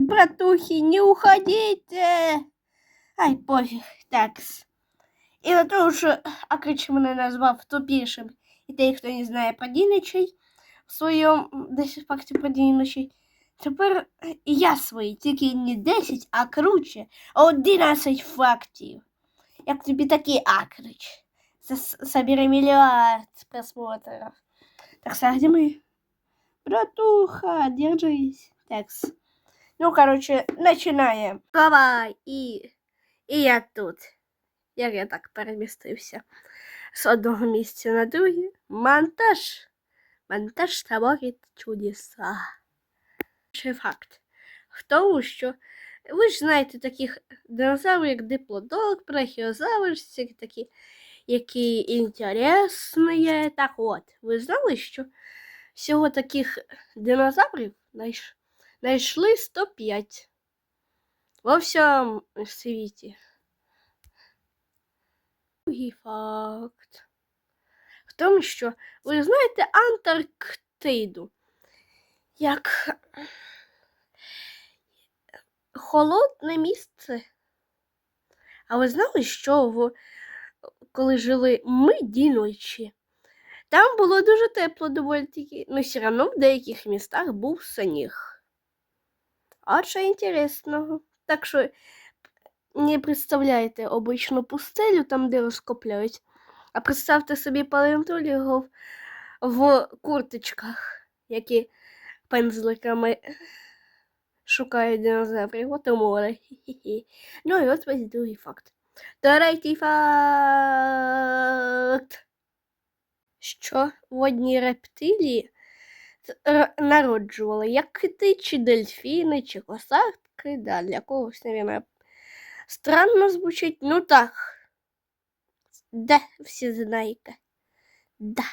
Братухи, не уходите! Ай, пофіг, такс. І на тому, що Акрич мене назвав тупішим. І той, хто не знає про Діничей в своєму десь факті про Діничей. Тепер я свої, тільки не 10, а круче, а 11 фактів. Як тобі такий Акрич? Собери миллиард просмотров. Так, что, где мы? Братуха, держись. Такс. Ну, короче, начинаем. Давай, и, і я тут. Як я так перемістився з одного місця на друге. Монтаж. Монтаж творить чудеса. Ще факт. Тому, що ви ж знаєте таких динозаврів, як диплодок, брахіозавр, такі, які інтересні. Так от, ви знали, що всього таких динозаврів знайш- знайшли 105 во всьому світі. Другий факт. В тому, що ви знаєте Антарктиду як холодне місце. А ви знали, що в... коли жили ми діночі, там було дуже тепло доволі таки, але все одно в деяких містах був сніг. А що інтересного. Так що не представляйте обичну пустелю, там, де розкопляють, а представте собі палеонтологів в курточках, які пензликами шукають динозаврів. От і море. Ну і от ось другий факт. Третій факт. Що водні рептилії народжували як кити, чи дельфіни, чи косатки, да, для когось, мабуть, странно звучить. Ну так. Да, всі знаєте. Да.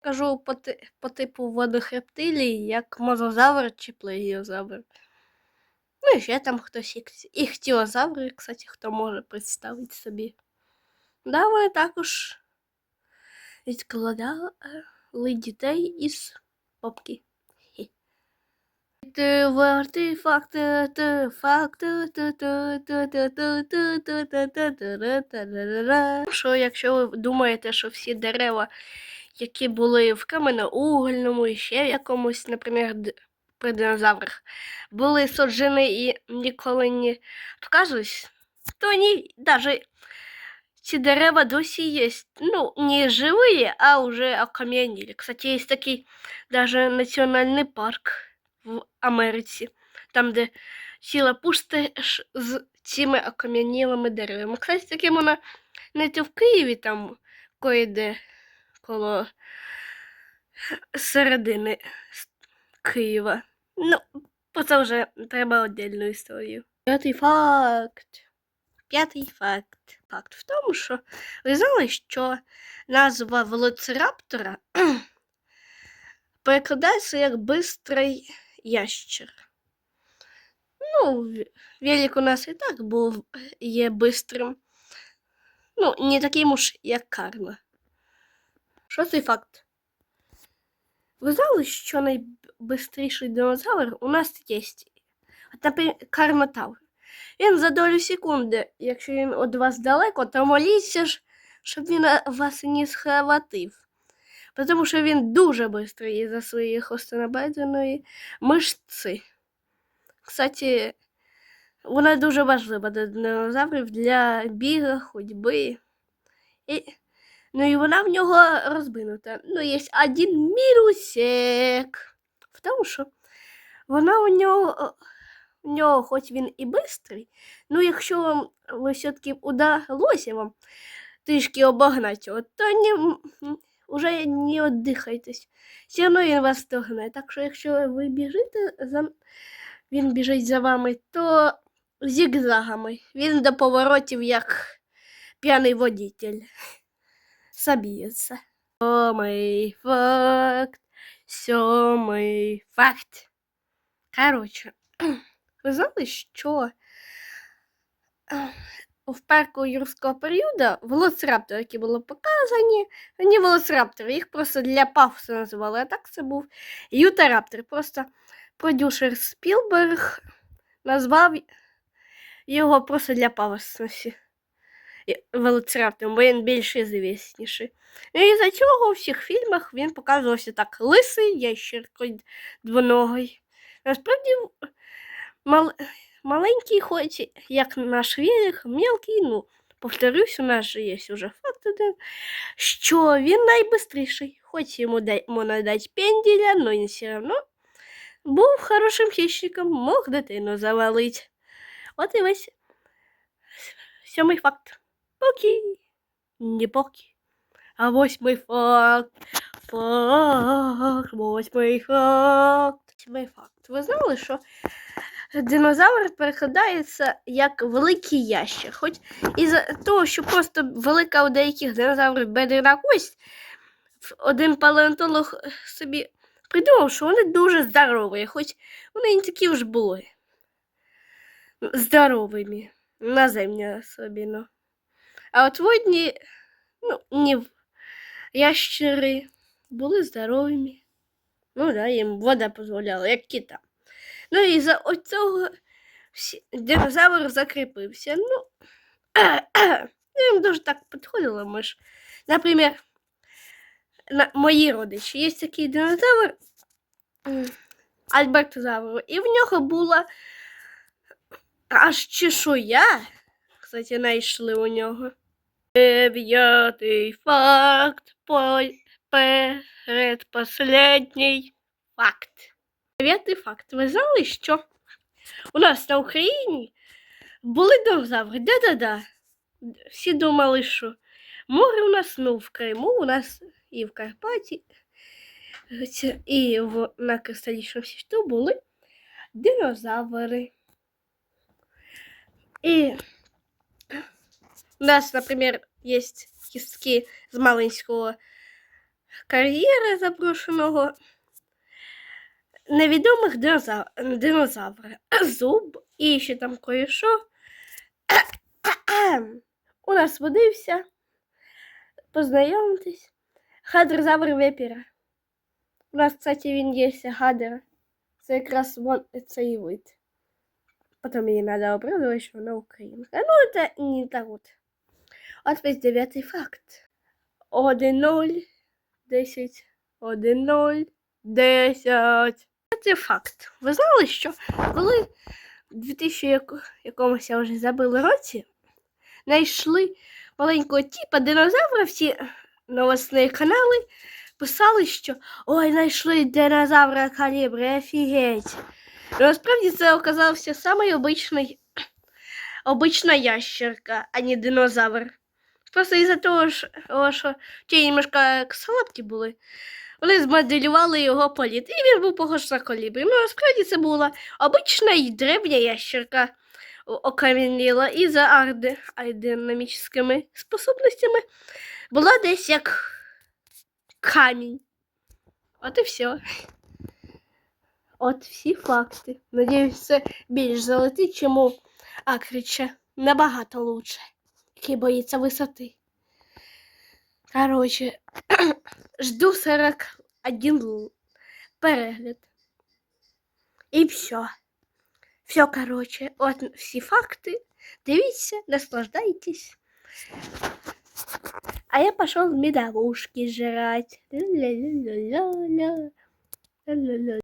Кажу по, по типу водних рептилій, як мозазавр чи плегіозавр. Ну і ще там хтось іхтіозаври, кстати, хто може представити собі. Да, вони також відкладали дітей із попки. Ти в артефакт, артефакт, що якщо ви думаєте, що всі дерева, які були в каменноугольному і ще в якомусь, наприклад, при динозаврах, були соджені і ніколи не показувались, то ні, навіть ці дерева досі є. Ну, не живые, а уже окаменели. Кстати, есть такий даже національний парк в Америці, там, де ціла пустиш з цими окам'янілими деревами. Кстати, таке можна знайти в Києві, там кое-де коло середини Києва. Ну, про це вже треба отдельну історію. П'ятий факт. П'ятий факт. Факт в тому, що ви знали, що назва велоцираптора перекладається як бистрий ящер. Ну, в- велик у нас і так був є бистрим. Ну, не таким уж, як карма. Шостий факт. Ви знали, що найбистріший динозавр у нас є? От, наприклад, карнотавр. Він за долю секунди, якщо він від вас далеко, то моліться ж, щоб він вас не схватив. Тому що він дуже швидкий за свої хостонабеденої мишці. Кстати, вона дуже важлива для динозаврів для біга, ходьби. І, ну і вона в нього розбинута. Ну, є один мінусик. В тому, що вона у нього, у нього, хоч він і бистрий, ну якщо вам все-таки удалося вам трішки обогнати то не, м, уже не віддихайтесь. Все одно він вас догнає. Так що якщо ви біжите, за, він біжить за вами, то зігзагами. Він до поворотів як п'яний водитель. Соб'ється. Сьомий факт. Сьомий факт. Коротше, знали, що е, в парку юрського періоду велоцираптори, які були показані, не велоцираптори, їх просто для пафосу називали, а так це був ютараптор. Просто продюсер Спілберг назвав його просто для пафосності велоцираптом, бо він більш ізвісніший. І за цього у всіх фільмах він показувався так лисий ящеркою двоногий. Насправді мал... маленький, хоч як наш велик, мелкий, ну, повторюсь, у нас же є уже факт один, що він найбистріший. Хоч йому дай... можна пенділя, але він все одно був хорошим хищником, мог дитину завалити. От і весь сьомий факт. Поки. Не поки. А восьмий факт. Факт. Восьмий факт. Восьмий факт. Ви знали, що динозавр перекладається як великий ящер. Хоч із-за того, що просто велика у деяких динозаврів бедрена кость, один палеонтолог собі придумав, що вони дуже здорові, хоч вони не такі вже були. Здоровими. Наземні особливо. А от водні, ну, в- ящери були здоровими. Ну да, їм вода дозволяла, як китам. Ну і за оцього динозавр закріпився. Ну, їм дуже так підходило, ми ж. Наприклад, на, мої родичі є такий динозавр Альбертозавр, і в нього була аж чешуя. Кстати, знайшли у нього. Дев'ятий факт. по- Передпоследній факт. Дев'ятий факт. Ви знали, що у нас на Україні були динозаври? Да-да-да. Всі думали, що море у нас ну, в Криму, у нас і в Карпаті, і в, на Кристалічному світу були динозаври. І у нас, например, есть кістки з Малинського кар'єра заброшеного невідомих динозав... динозавра. Зуб і ще там кое-що. У нас водився. Познайомтесь. Хадрозавр вепіра. У нас, кстати, він є гадер. Це якраз вон цей вид. Потом ей надо обрадовать, что она украинка. Ну, это не так вот. От весь дев'ятий факт. Один ноль, десять, один ноль, десять. Це факт. Ви знали, що коли в 2000 якомусь я вже забула році знайшли маленького типа динозавра, всі новосні канали писали, що ой, знайшли динозавра калібри, офігеть. Ну, насправді це оказався самий обичний, обична ящерка, а не динозавр. Просто із-за того, що, ті немножко косолапті були, вони змоделювали його політ, і він був похож на колібрі. Ну, насправді це була обична і древня ящерка окам'яніла і за арди, аеродинамічними способностями була десь як камінь. От і все. От всі факти. Надіюсь, це більш залетить, чому Акрича набагато лучше, який боїться висоти. Короче, жду 41 л- перегляд. І все. Все, короче, от всі факти. Дивіться, наслаждайтесь. А я пошел медовушки жрать. Ля-ля-ля-ля-ля. Ля-ля-ля.